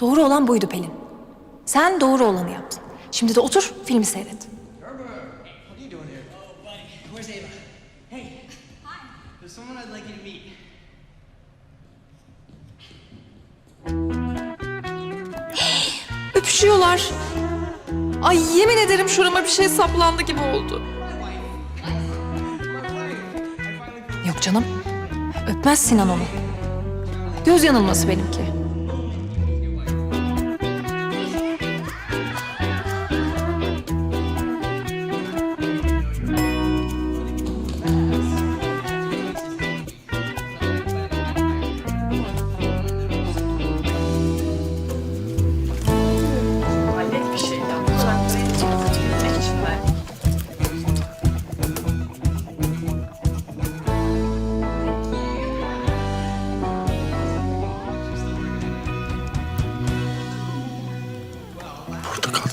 Doğru olan buydu Pelin. Sen doğru olanı yaptın. Şimdi de otur, filmi seyret. Öpüşüyorlar. Ay yemin ederim şurama bir şey saplandı gibi oldu. Yok canım. Öpmez Sinan onu. Göz yanılması benimki.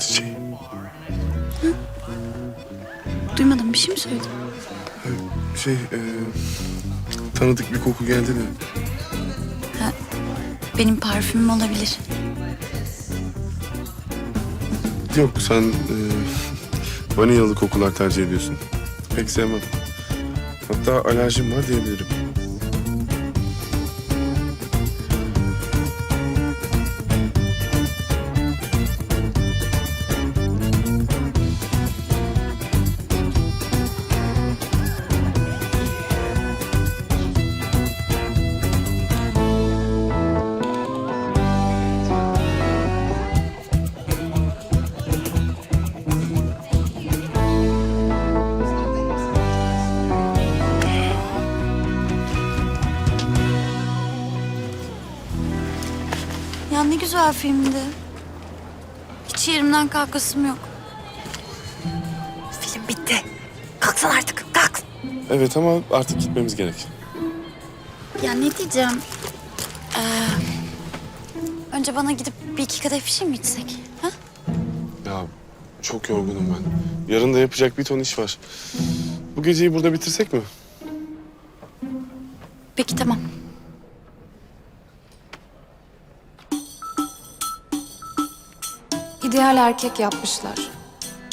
Çiçeği. Duymadım bir şey mi söyledin? Şey, e, tanıdık bir koku geldi de. Benim parfümüm olabilir. Yok, sen e, vanilyalı kokular tercih ediyorsun. Pek sevmem. Hatta alerjim var diyebilirim. Ya ne güzel filmdi. Hiç yerimden kalkasım yok. Film bitti. Kalksana artık, kalk. Evet ama artık gitmemiz gerek. Ya ne diyeceğim? Ee, önce bana gidip bir iki kadeh bir şey mi içsek? Ha? Ya çok yorgunum ben. Yarın da yapacak bir ton iş var. Bu geceyi burada bitirsek mi? Peki tamam. İdeal erkek yapmışlar.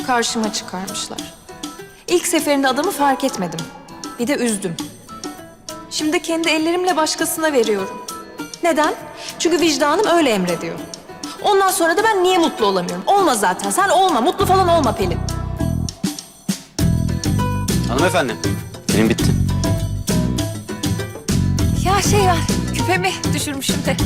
Karşıma çıkarmışlar. İlk seferinde adamı fark etmedim. Bir de üzdüm. Şimdi kendi ellerimle başkasına veriyorum. Neden? Çünkü vicdanım öyle emrediyor. Ondan sonra da ben niye mutlu olamıyorum? Olma zaten. Sen olma. Mutlu falan olma Pelin. Hanımefendi, benim bitti. Ya şey var. Küpemi düşürmüşüm de.